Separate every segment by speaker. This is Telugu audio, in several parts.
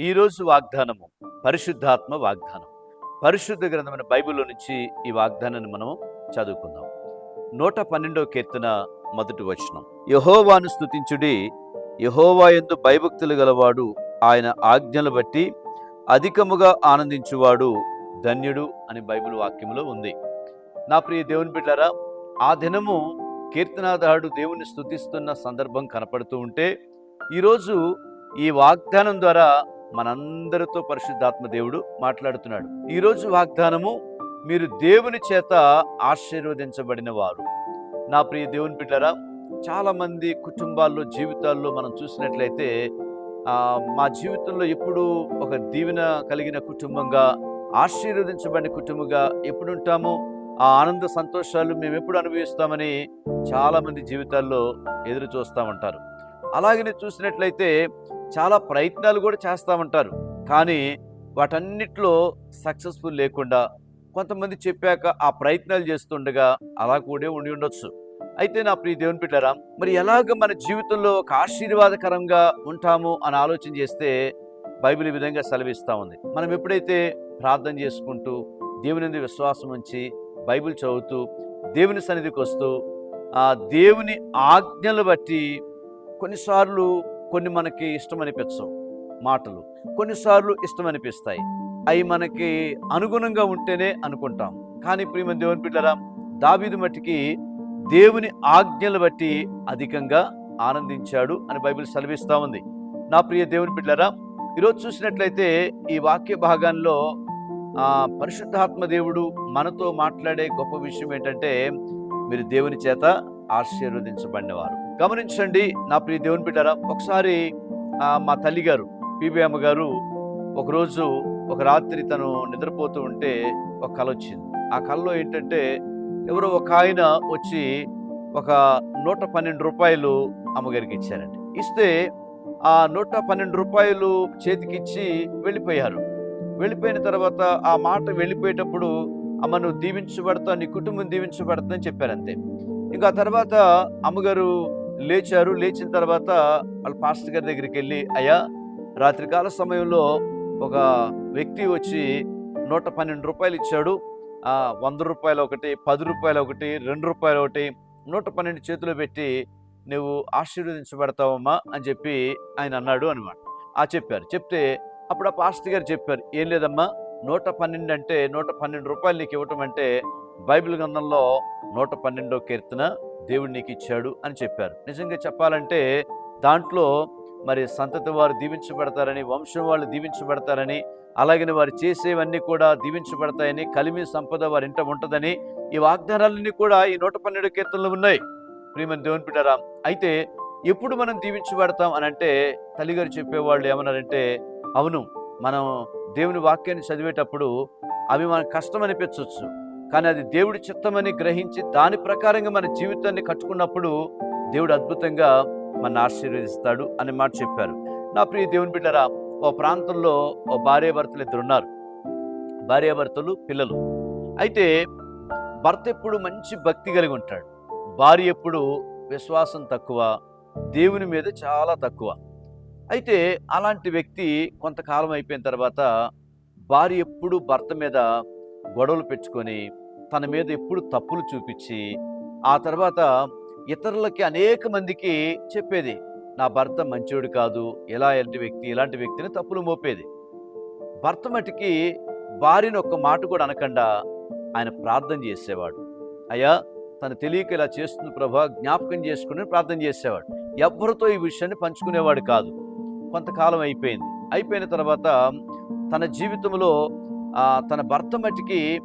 Speaker 1: ఈరోజు వాగ్దానము పరిశుద్ధాత్మ వాగ్దానం. పరిశుద్ధ గ్రంథమైన బైబిల్లో నుంచి ఈ వాగ్దానాన్ని మనం చదువుకుందాం. నూట పన్నెండో కీర్తన మొదటి వచనం. యహోవాను స్తుతించుడి యహోవా ఎందు భయభక్తులు గలవాడు ఆయన ఆజ్ఞలు బట్టి అధికముగా ఆనందించువాడు ధన్యుడు అని బైబిల్ వాక్యంలో ఉంది. నా ప్రియ దేవుని బిడ్డారా ఆ దినము కీర్తనాదారుడు దేవుని స్థుతిస్తున్న సందర్భం కనపడుతూ ఉంటే ఈరోజు ఈ వాగ్దానం ద్వారా మనందరితో పరిశుద్ధాత్మ దేవుడు మాట్లాడుతున్నాడు. ఈరోజు వాగ్దానము మీరు దేవుని చేత ఆశీర్వదించబడిన వారు. నా ప్రియ దేవుని బిడ్డరా చాలామంది కుటుంబాల్లో జీవితాల్లో మనం చూసినట్లయితే మా జీవితంలో ఎప్పుడు ఒక దీవెన కలిగిన కుటుంబంగా ఆశీర్వదించబడిన కుటుంబంగా ఎప్పుడుంటామో ఆ ఆనంద సంతోషాలు మేము ఎప్పుడు అనుభవిస్తామని చాలామంది జీవితాల్లో ఎదురు చూస్తూ ఉంటారు. అలాగనే చూసినట్లయితే చాలా ప్రయత్నాలు కూడా చేస్తూ ఉంటారు. కానీ వాటన్నిటిలో సక్సెస్ఫుల్ లేకుండా కొంతమంది చెప్పాక ఆ ప్రయత్నాలు చేస్తుండగా అలా కూడా ఉండి ఉండొచ్చు. అయితే నా ప్రియ దేవుని బిడ్డారా మరి ఎలాగ మన జీవితంలో ఒక ఆశీర్వాదకరంగా ఉంటాము అని ఆలోచన చేస్తే బైబిల్ ఈ విధంగా సెలవిస్తూ ఉంది. మనం ఎప్పుడైతే ప్రార్థన చేసుకుంటూ దేవుని మీద విశ్వాసం ఉంచి బైబిల్ చదువుతూ దేవుని సన్నిధికి వస్తూ ఆ దేవుని ఆజ్ఞలు బట్టి కొన్నిసార్లు కొన్ని మనకి ఇష్టం అనిపించవు మాటలు. కొన్నిసార్లు ఇష్టం అనిపిస్తాయి అవి మనకి అనుగుణంగా ఉంటేనే అనుకుంటాం. కానీ ప్రియమ దేవుని బిడ్డరా దావీదు మట్టికి దేవుని ఆజ్ఞలు బట్టి అధికంగా ఆనందించాడు అని బైబిల్ సెలవిస్తూ ఉంది. నా ప్రియ దేవుని బిడ్డరా ఈరోజు చూసినట్లయితే ఈ వాక్య భాగాల్లో పరిశుద్ధాత్మ దేవుడు మనతో మాట్లాడే గొప్ప విషయం ఏంటంటే మీరు దేవుని చేత ఆశీర్వదించబడినవారు. గమనించండి నా ప్రియ దేవుని బిడ్డారా ఒకసారి మా తల్లి గారు పీబీఎమ్మ గారు ఒకరోజు ఒక రాత్రి తను నిద్రపోతూ ఉంటే ఒక కళ వచ్చింది. ఆ కళలో ఏంటంటే ఎవరో ఒక ఆయన వచ్చి ఒక నూట పన్నెండు రూపాయలు అమ్మగారికి ఇచ్చారండి. ఇస్తే ఆ నూట పన్నెండు రూపాయలు చేతికిచ్చి వెళ్ళిపోయారు. వెళ్ళిపోయిన తర్వాత ఆ మాట వెళ్ళిపోయేటప్పుడు అమ్మ నువ్వు దీవించబడతా నీ కుటుంబం దీవించబడతా అని చెప్పారు అంతే ఇంకా ఆ తర్వాత అమ్మగారు లేచారు. లేచిన తర్వాత వాళ్ళ పాస్టర్ గారి దగ్గరికి వెళ్ళి అయ్యా రాత్రికాల సమయంలో ఒక వ్యక్తి వచ్చి నూట పన్నెండు రూపాయలు ఇచ్చాడు. వంద రూపాయలు ఒకటి పది రూపాయలు ఒకటి రెండు రూపాయలు ఒకటి నూట పన్నెండు చేతిలో పెట్టి నువ్వు ఆశీర్వదించబడతావమ్మా అని చెప్పి ఆయన అన్నాడు అనమాట ఆ చెప్పారు. చెప్తే అప్పుడు ఆ పాస్టర్ గారు చెప్పారు ఏం లేదమ్మా నూట పన్నెండు అంటే నూట పన్నెండు రూపాయలు నీకు ఇవ్వటం అంటే బైబిల్ గ్రంథంలో నూట పన్నెండో కీర్తన దేవుడు నీకు ఇచ్చాడు అని చెప్పారు. నిజంగా చెప్పాలంటే దాంట్లో మరి సంతతి వారు దీవించబడతారని వంశం వాళ్ళు దీవించబడతారని అలాగని వారు చేసేవన్నీ కూడా దీవించబడతాయని కలిమి సంపద వారి ఇంట ఉంటుందని ఈ వాగ్దానాలన్నీ కూడా ఈ నూట పన్నెండు కీర్తనలు ఉన్నాయి. ప్రియమని దేవుని బిడ్డారా అయితే ఎప్పుడు మనం దీవించబడతాం అని అంటే తల్లిగారు చెప్పేవాళ్ళు ఏమన్నారంటే అవును మనం దేవుని వాక్యాన్ని చదివేటప్పుడు అవి మనకు కష్టం అనిపించవచ్చు కానీ అది దేవుడి చిత్తమని గ్రహించి దాని ప్రకారంగా మన జీవితాన్ని కట్టుకున్నప్పుడు దేవుడు అద్భుతంగా మన ఆశీర్వదిస్తాడు అనే మాట చెప్పారు. నా ప్రియ దేవుని బిడ్డరా ఓ ప్రాంతంలో ఓ భార్యాభర్తలు ఇద్దరు ఉన్నారు. భార్యాభర్తలు పిల్లలు. అయితే భర్త ఎప్పుడు మంచి భక్తి కలిగి ఉంటాడు. భార్య ఎప్పుడు విశ్వాసం తక్కువ దేవుని మీద చాలా తక్కువ. అయితే అలాంటి వ్యక్తి కొంతకాలం అయిపోయిన తర్వాత భార్య ఎప్పుడు భర్త మీద గొడవలు పెట్టుకొని తన మీద ఎప్పుడు తప్పులు చూపించి ఆ తర్వాత ఇతరులకి అనేక మందికి చెప్పేది నా భర్త మంచోడు కాదు ఎలాంటి వ్యక్తి ఇలాంటి వ్యక్తిని తప్పులు మోపేది. భర్త మటుకి భార్యను ఒక్క మాట కూడా అనకుండా ఆయన ప్రార్థన చేసేవాడు. అయ్యా తను తెలియక ఇలా చేస్తుంది ప్రభా జ్ఞాపకం చేసుకుని ప్రార్థన చేసేవాడు. ఎవరితో ఈ విషయాన్ని పంచుకునేవాడు కాదు. కొంతకాలం అయిపోయింది. అయిపోయిన తర్వాత తన జీవితంలో తన భర్త మట్టికి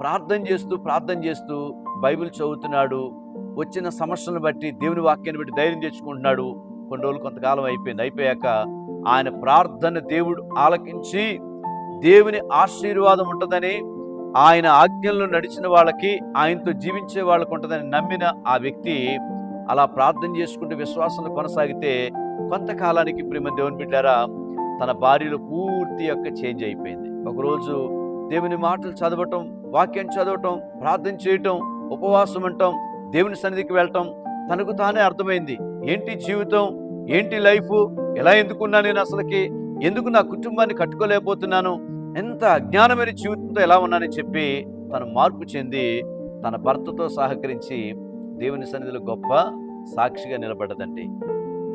Speaker 1: ప్రార్థన చేస్తూ ప్రార్థన చేస్తూ బైబిల్ చదువుతున్నాడు. వచ్చిన సమస్యలను బట్టి దేవుని వాక్యాన్ని బట్టి ధైర్యం తెచ్చుకుంటున్నాడు. కొన్ని రోజులు కొంతకాలం అయిపోయింది. అయిపోయాక ఆయన ప్రార్థన దేవుడు ఆలకించి దేవుని ఆశీర్వాదం ఉంటుందని ఆయన ఆజ్ఞలను నడిచిన వాళ్ళకి ఆయనతో జీవించే వాళ్ళకు ఉంటుందని నమ్మిన ఆ వ్యక్తి అలా ప్రార్థన చేసుకుంటూ విశ్వాసంలో కొనసాగితే కొంతకాలానికి ప్రేమ దేవుని బిడ్డారా తన భార్యలో పూర్తి యొక్క చేంజ్ అయిపోయింది. ఒకరోజు దేవుని మాటలు చదవటం వాక్యం చదవటం ప్రార్థన చేయటం ఉపవాసం ఉండటం దేవుని సన్నిధికి వెళ్ళటం తనకు తానే అర్థమైంది. ఏంటి జీవితం? ఏంటి లైఫ్? ఎలా ఎందుకున్నా నేను అసలుకి? ఎందుకు నా కుటుంబాన్ని కట్టుకోలేకపోతున్నాను? ఎంత అజ్ఞానమైన జీవితంతో ఎలా ఉన్నానని చెప్పి తను మార్పు చెంది తన భర్తతో సహకరించి దేవుని సన్నిధిలో గొప్ప సాక్షిగా నిలబడదండి.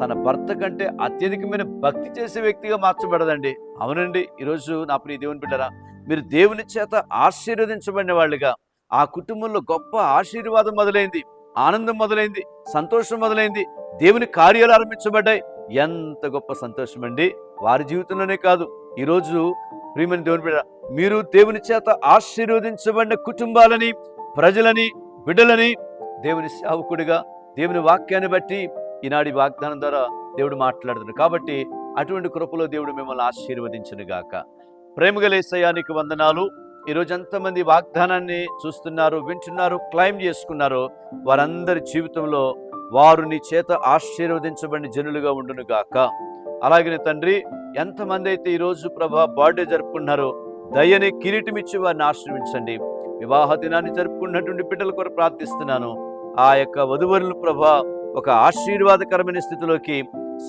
Speaker 1: తన భర్త కంటే అత్యధికమైన భక్తి చేసే వ్యక్తిగా మార్చబడదండి. అవునండి ఈరోజు నా ప్రియ దేవుని బిడ్డరా మీరు దేవుని చేత ఆశీర్వదించబడిన వాళ్ళుగా. ఆ కుటుంబంలో గొప్ప ఆశీర్వాదం మొదలైంది ఆనందం మొదలైంది సంతోషం మొదలైంది. దేవుని కార్యాలు ఆరంభించబడ్డాయి. ఎంత గొప్ప సంతోషం అండి. వారి జీవితంలోనే కాదు. ఈరోజు ప్రియమని దేవుని బిడ్డ మీరు దేవుని చేత ఆశీర్వదించబడిన కుటుంబాలని ప్రజలని బిడ్డలని దేవుని సేవకుడిగా దేవుని వాక్యాన్ని బట్టి ఈనాడి వాగ్దానం ద్వారా దేవుడు మాట్లాడుతున్నాడు. కాబట్టి అటువంటి కృపలో దేవుడు మిమ్మల్ని ఆశీర్వదించను గాక ప్రేమగలేసయానికి వందనాలు. ఈరోజు ఎంతమంది వాగ్దానాన్ని చూస్తున్నారు వింటున్నారు క్లైమ్ చేసుకున్నారు వారందరి జీవితంలో వారు నీ చేత ఆశీర్వదించబడిన జనులుగా ఉండును గాక. అలాగే తండ్రి ఎంతమంది అయితే ఈరోజు ప్రభా బర్త్డే జరుపుకున్నారో దయని కిరీటం ఇచ్చి వారిని ఆశ్రమించండి వివాహ దినాన్ని జరుపుకున్నటువంటి బిడ్డల కొరకు ప్రార్థిస్తున్నాను. ఆ యొక్క వధువరులు ప్రభా ఒక ఆశీర్వాదకరమైన స్థితిలోకి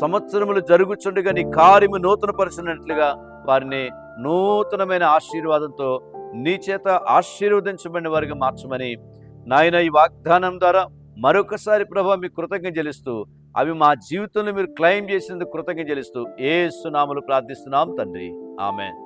Speaker 1: సంవత్సరములు జరుగుచుండగా నీ కార్యము నూతనపరచినట్లుగా వారిని నూతనమైన ఆశీర్వాదంతో నీ చేత ఆశీర్వదించబడిన వారిగా మార్చమని నాయన ఈ వాగ్దానం ద్వారా మరొకసారి ప్రభా మీకు కృతజ్ఞ చెల్లిస్తూ అవి మా జీవితంలో మీరు క్లెయిమ్ చేసినందుకు కృతజ్ఞ చెల్లిస్తూ ఏ సునాములు ప్రార్థిస్తున్నాం తండ్రి. ఆమెన్.